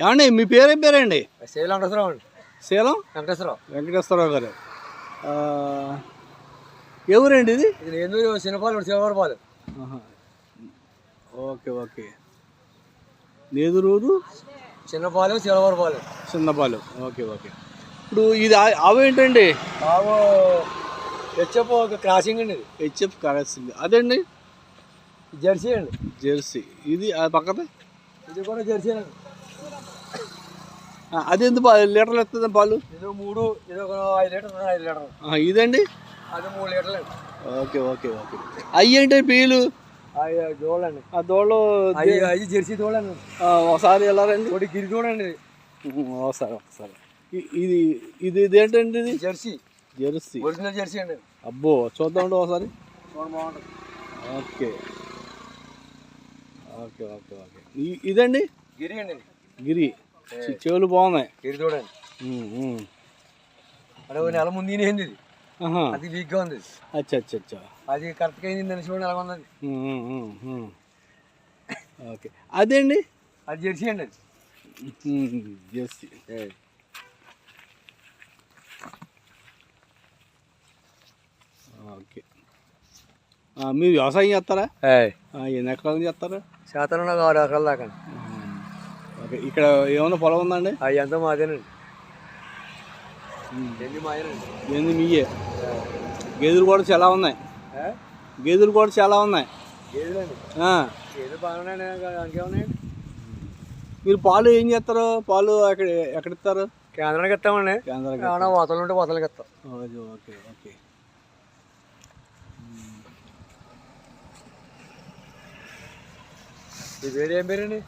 ఏమండి మీ పేరేం పేరండి? సేల్ వెంకటేశ్వరరావు అండి. శీలం? వెంకటేశ్వరరావు. వెంకటేశ్వరరావు గారు. ఎవరండి ఇది? ఇది నేను Chinnapalu Sivapalu. Okay okay. Nedururu Chinnapalu Sivapalu Chinnapalu. Okay okay. ఇప్పుడు ఇది ఆ- అవేంటండి బాబు హెచ్ఎఫ్ ఒక క్రాసింగ్ అండి ఇది. హెచ్ఎఫ్ కరెన్సీ అదండి? జెర్సీ అండి. జెర్సీ. ఇది ఆ పక్కన ఇది కూడా జెర్సీ అండి. అది పా- లీటర్లు ఎత్తుంది పాలు? ఇది మూడు ఇది ఐదు లీటర్లు ఐదు లీటర్లు. ఇదండి? అది మూడు లీటర్లు. Okay okay okay. అవి ఏంటి పీలు? చూడండి ఆ దోళ్ళు అవి జెర్సీ ఆ, ఒకసారి వెళ్ళారండి ఒకటి గిరి చూడండి ఒకసారి ఒకసారి. ఇది ఇది ఇదేంటండి ఇది? జెర్సీ. జెర్సీ. ఒరిజినల్ జెర్సీ అండి అబ్బో చూద్దామండి ఒకసారి. చూడండి బాగుంటుంది. ఓకే. Okay okay okay. ఇదండి? గిరి అండి. గిరి. చెవులు బాగున్నాయి. గిరి చూడండి. ఒక నెల ముందు ఈనేంది ఇది. అది వీక్గా ఉంది ఇది. అచ్చా అచ్చా అచ్చా అది కరెక్ట్గా అయింది అని చూడండి ఎలా ఉన్నది. ఓకే. అదేండి అది జెర్సీ అండి అది. జెర్సీ. ఓకే. మీరు వ్యవసాయం చేస్తారా? ఆ, ఎన్ని ఎకరాలు చేస్తారా? శాతం నాకు ఆరు ఎకరాల దాకా. ఓకే ఇక్కడ ఏమైనా పొలం ఉందండి? అవి అంతా మాదేనండి. ఎన్ని మాదేనండి? మీయే? గేదెలు కూడా చాలా ఉన్నాయి. గేదెలు కూడా చాలా ఉన్నాయి. మీరు పాలు ఏం చేస్తారు? పాలు ఎక్కడ ఎక్కడ ఇస్తారు? కేంద్రానికి ఇస్తామండి. కేంద్రానికి వతలు ఉంటే వతలకి ఇస్తాం. Okay okay okay. ఈ పేరు ఏం పేరండి?